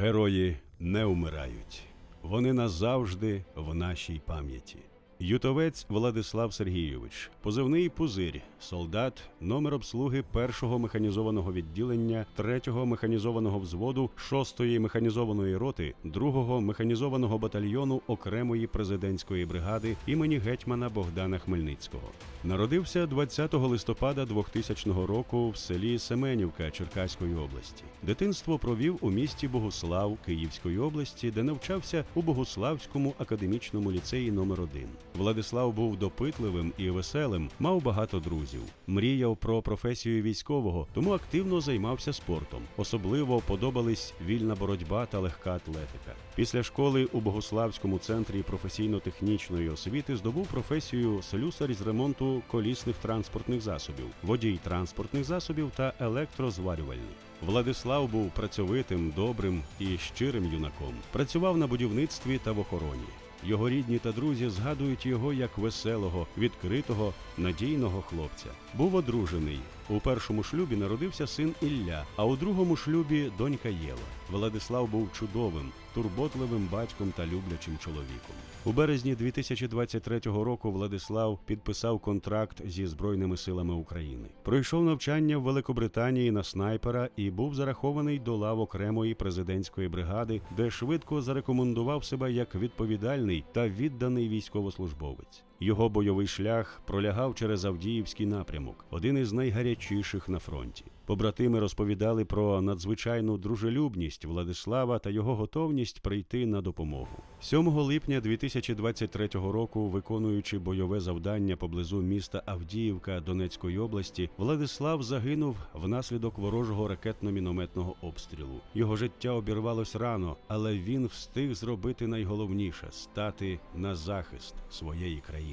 Герої не умирають. Вони назавжди в нашій пам'яті. Ютовець Владислав Сергійович, позивний пузирь, солдат, номер обслуги першого механізованого відділення, третього механізованого взводу, шостої механізованої роти, другого механізованого батальйону окремої президентської бригади імені гетьмана Богдана Хмельницького. Народився 20 листопада 2000 року в селі Семенівка Черкаської області. Дитинство провів у місті Богуслав Київської області, де навчався у Богуславському академічному ліцеї номер 1 Владислав був допитливим і веселим, мав багато друзів. Мріяв про професію військового, тому активно займався спортом. Особливо подобались вільна боротьба та легка атлетика. Після школи у Богуславському центрі професійно-технічної освіти здобув професію слюсар з ремонту колісних транспортних засобів, водій транспортних засобів та електрозварювальник. Владислав був працьовитим, добрим і щирим юнаком. Працював на будівництві та в охороні. Його рідні та друзі згадують його як веселого, відкритого, надійного хлопця. Був одружений. У першому шлюбі народився син Ілля, а у другому шлюбі донька Єва. Владислав був чудовим, турботливим батьком та люблячим чоловіком. У березні 2023 року Владислав підписав контракт зі Збройними силами України. Пройшов навчання в Великобританії на снайпера і був зарахований до лав окремої президентської бригади, де швидко зарекомендував себе як відповідальний та відданий військовослужбовець. Його бойовий шлях пролягав через Авдіївський напрямок, один із найгарячіших на фронті. Побратими розповідали про надзвичайну дружелюбність Владислава та його готовність прийти на допомогу. 7 липня 2023 року, виконуючи бойове завдання поблизу міста Авдіївка Донецької області, Владислав загинув внаслідок ворожого ракетно-мінометного обстрілу. Його життя обірвалось рано, але він встиг зробити найголовніше стати на захист своєї країни.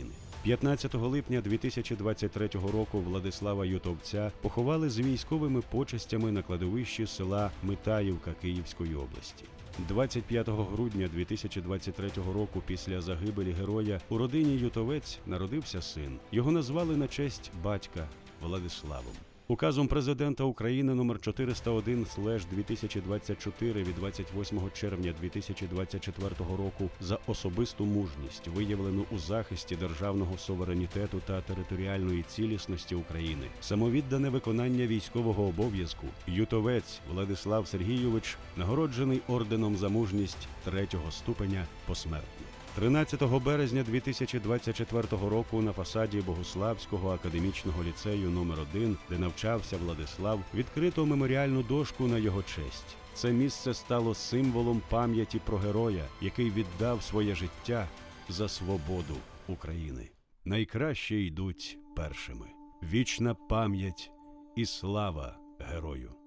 15 липня 2023 року Владислава Ютовця поховали з військовими почестями на кладовищі села Митаївка Київської області. 25 грудня 2023 року, після загибелі героя, у родині Ютовець народився син. Його назвали на честь батька Владиславом. Указом президента України номер 401 2024 від 28 червня 2024 року за особисту мужність, виявлену у захисті державного суверенітету та територіальної цілісності України, самовіддане виконання військового обов'язку, ютовець Владислав Сергійович нагороджений орденом за мужність третього ступеня посмертно. 13 березня 2024 року на фасаді Богуславського академічного ліцею номер 1 де навчався Владислав, відкрито меморіальну дошку на його честь. Це місце стало символом пам'яті про героя, який віддав своє життя за свободу України. Найкраще йдуть першими. Вічна пам'ять і слава герою.